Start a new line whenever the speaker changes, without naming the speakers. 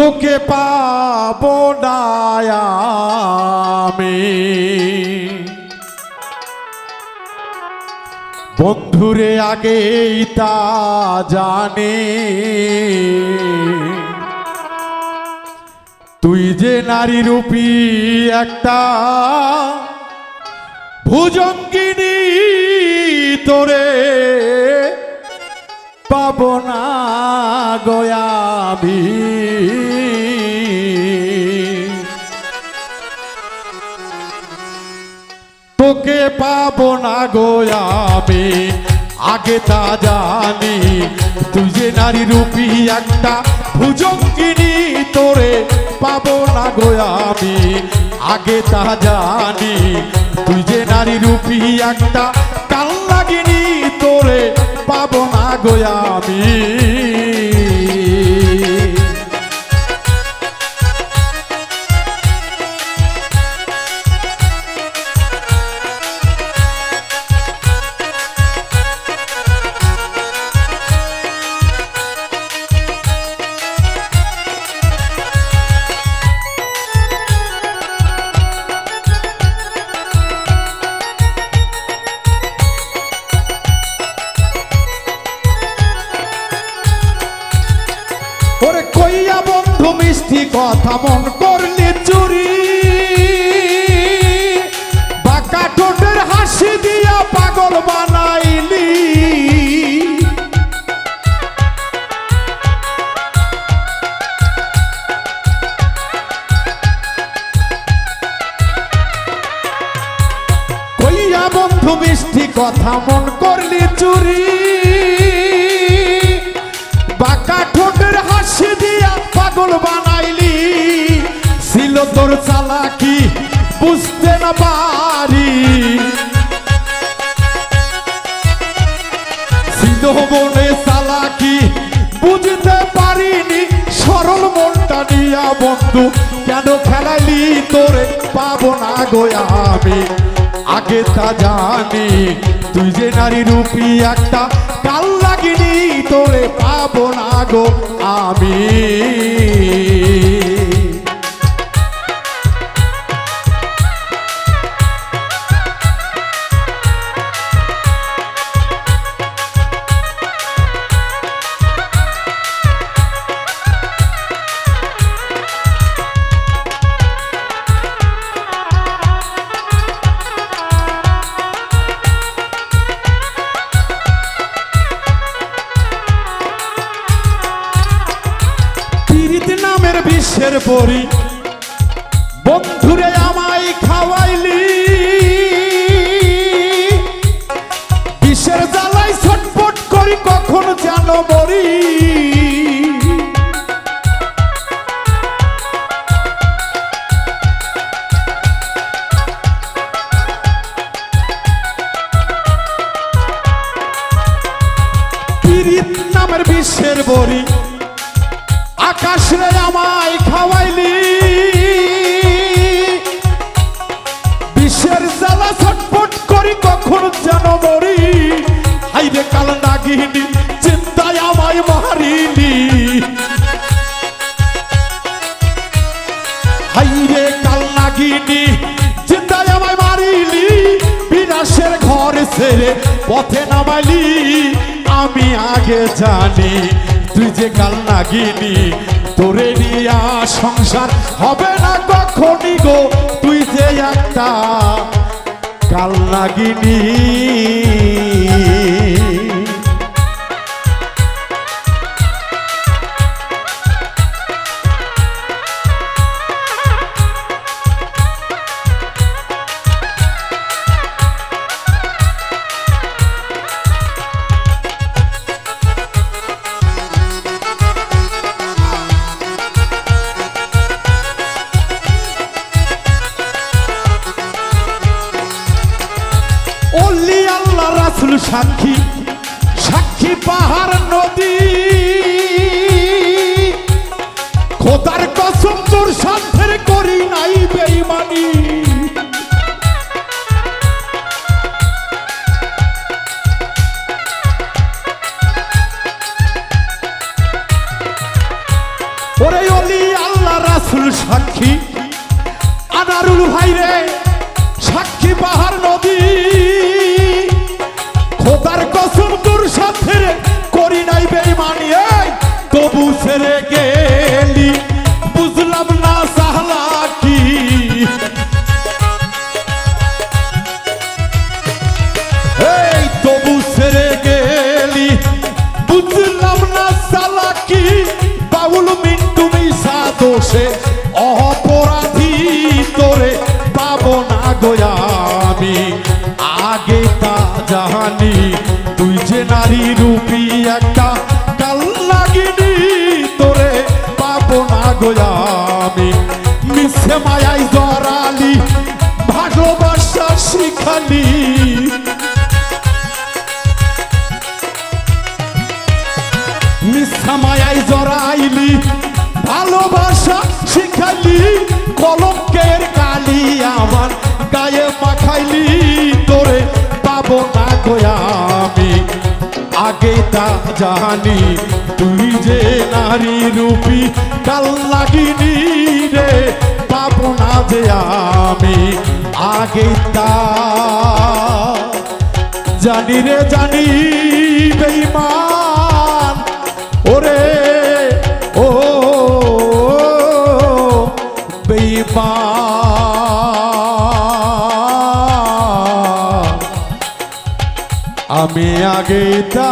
তোকে পাবো আমি। বন্ধুরে আগেই তা জানে। তুই যে নারী রূপী একটা ভুজঙ্গিনী, তোরে পাবো না গয়াবি তোকে পাবো না গোয়াবে আগে তা জানি। তুই যে নারী রূপী একটা ভুজঙ্গিনী তোরে পাবো না গোয়াবি আগে তা জানি। তুই যে নারী রূপী একটা কাল্লাগিনী তোরে পাবো না গোয়াবি ওরে কইয়া বন্ধু মিষ্টি কথা মন করলি চুরি। বাঁকা ঠোঁটের হাসি দিয়া পাগল বানাইলি। কইয়া বন্ধু মিষ্টি কথা মন করলি চুরি। তোর চালাকি বুঝতে না পারি। মনে চালাকি বুঝতে পারিনি, সরল মনটা নিয়া বন্ধু, কেন খেলাইলি তোরে? পাবো না গোয়া আমি। আগে তা জানি, তুই যে নারী রূপী একটা, কাল লাগিনি তোরে পাবো না গো আমি। বিশ্বের পরি। বন্ধুরে আমায় খাওয়াইলি। বিশ্বের জ্বালাই ছটফট করি কখন যেন মরি। নামের বিশ্বের বরি আকাশ রে আমায় খাওয়াইলি। বিশ্বের জ্বালা ছটফট করি, কখন যেন মরি। হাইরে কাল নাগিনি, চিন্তায় আমায় মারিলি। হাইরে কাল নাগিনি, চিন্তায় আমায় মারিলি। বিনাশের ঘর ছেড়ে পথে নামাইলি। আমি আগে জানি তুই যে কাল নাগিনি তোরে নিয়া সংসার হবে না কখনই গো। তুই যে একটা কাল নাগিনি ভাই রে জাহানি তুই যে নারী রূপী একটা কাল লাগিনি, তোরে পাবো না গোয়া মিশে মায়াই জরালি ভালোবাসা শিখালি। মিথ্যা মায়াই জড়াইলি, ভালোবাসা শিখাইলি কলঙ্কের কালি আমার গায়ে মাখাইলি, তোরে পাবো না গোয়া আমি আগে তা জানি। তুই যে নারী রূপী, কাল লাগিনি রে, পাবো না যে আমি। আগে তা জানি রে, জানি বেইমান আমি আগে তা